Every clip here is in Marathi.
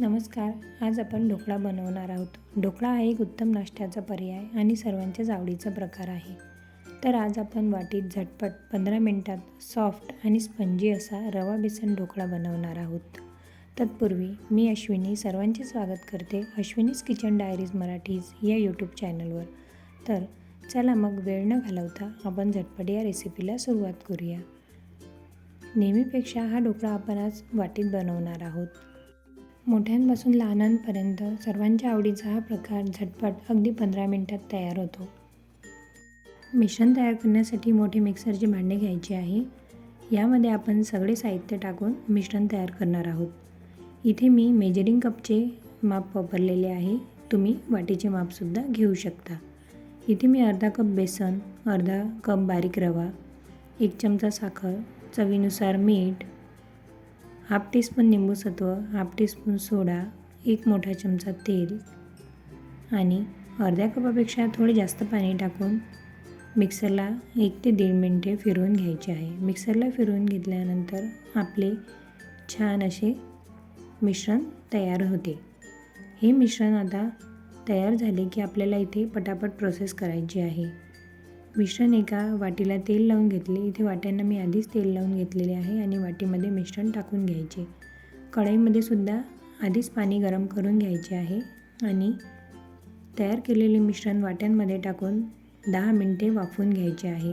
नमस्कार आज आपण ढोकळा बनवणार आहोत. ढोकळा हा एक उत्तम नाश्त्याचा पर्याय आणि सर्वांच्याच आवडीचा प्रकार आहे. तर आज आपण वाटीत झटपट पंधरा मिनटात सॉफ्ट आणि स्पंजी असा रवा बेसन ढोकळा बनवणार आहोत. तत्पूर्वी मी अश्विनी सर्वांचे स्वागत करते अश्विनीज किचन डायरीज मराठीज या यूट्यूब चॅनलवर तर चला मग वेळ न घालवता आपण झटपट या रेसिपीला सुरुवात करूया. नेहमीपेक्षा हा ढोकळा आपण आज वाटीत बनवणार आहोत. मोठ्यांपासून लहानांपर्यंत सर्वांच्या आवडीचा हा प्रकार झटपट अगदी पंधरा मिनटात तयार होतो. मिश्रण तयार करण्यासाठी मोठे मिक्सरची भांडे घ्यायची आहे. यामध्ये आपण सगळे साहित्य टाकून मिश्रण तयार करणार आहोत. इथे मी मेजरिंग कपचे माप वापरलेले आहे. तुम्ही वाटीचे मापसुद्धा घेऊ शकता. इथे मी अर्धा कप बेसन अर्धा कप बारीक रवा एक चमचा साखर चवीनुसार मीठ हाफ टीस्पून निंबूसत्व हाफ टीस्पून सोडा एक मोठा चमचा तेल आणि अर्ध्या कपापेक्षा थोडे जास्त पाणी टाकून मिक्सरला एक ते दीड मिनटे फिरवून घ्यायचे आहे. मिक्सरला फिरवून घेतल्यानंतर आपले छान असे मिश्रण तयार होते. हे मिश्रण आता तयार झाले की आपल्याला इथे पटापट प्रोसेस करायची आहे. मिश्रण एका वाटीला तेल लावून घेतले. इथे वाट्यांना मी आधीच तेल लावून घेतलेले आहे आणि वाटीमध्ये मिश्रण टाकून घ्यायचे. कढईमध्ये सुद्धा आधीच पाणी गरम करून घ्यायचे आहे आणि तयार केलेले मिश्रण वाट्यांमध्ये टाकून दहा मिनटे वाफवून घ्यायचे आहे.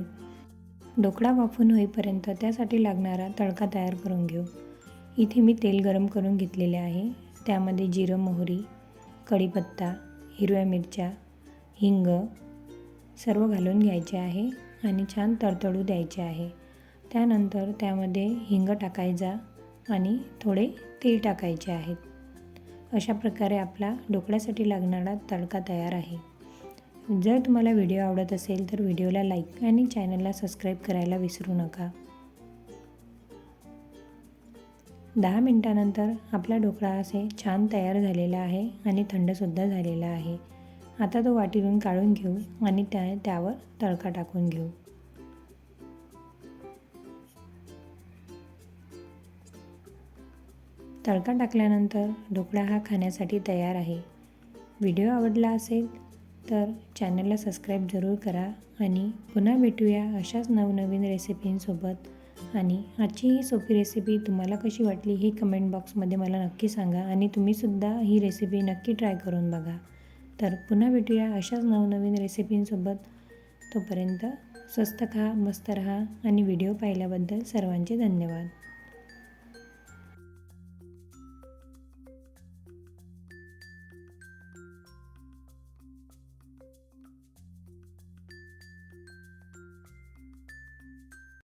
ढोकळा वाफून होईपर्यंत त्यासाठी लागणारा तडका तयार करून घेऊ. इथे मी तेल गरम करून घेतलेले आहे. त्यामध्ये जिरं मोहरी कढीपत्ता हिरव्या मिरच्या हिंग सर्व घालून घ्यायचे आहे आणि छान तडतडू द्यायचे आहे. त्यानंतर त्यामध्ये हिंग टाकायचा आणि थोडे तीळ टाकायचे आहेत. अशा प्रकारे आपला ढोकळ्यासाठी लागणारा तडका तयार आहे. जर तुम्हाला व्हिडिओ आवडत असेल तर व्हिडिओला लाईक आणि चॅनलला सबस्क्राईब करायला विसरू नका. दहा मिनटानंतर आपला ढोकळा असे छान तयार झालेला आहे आणि थंडसुद्धा झालेला आहे. आता तो वाटीतून काढून घेऊ आणि त्या त्यावर तडका टाकून घेऊ. तडका टाकल्यानंतर ढोकळा हा खाण्यासाठी तयार आहे. व्हिडिओ आवडला असेल तर चॅनलला सबस्क्राईब जरूर करा आणि पुन्हा भेटूया अशाच नवनवीन रेसिपींसोबत. आणि आजची ही सोपी रेसिपी तुम्हाला कशी वाटली ही कमेंट बॉक्समध्ये मला नक्की सांगा आणि तुम्हीसुद्धा ही रेसिपी नक्की ट्राय करून बघा. तर पुन्हा भेटूया अशाच नवनवीन रेसिपींसोबत. तोपर्यंत स्वस्त खा मस्त रहा आणि व्हिडिओ पाहिल्याबद्दल सर्वांचे धन्यवाद.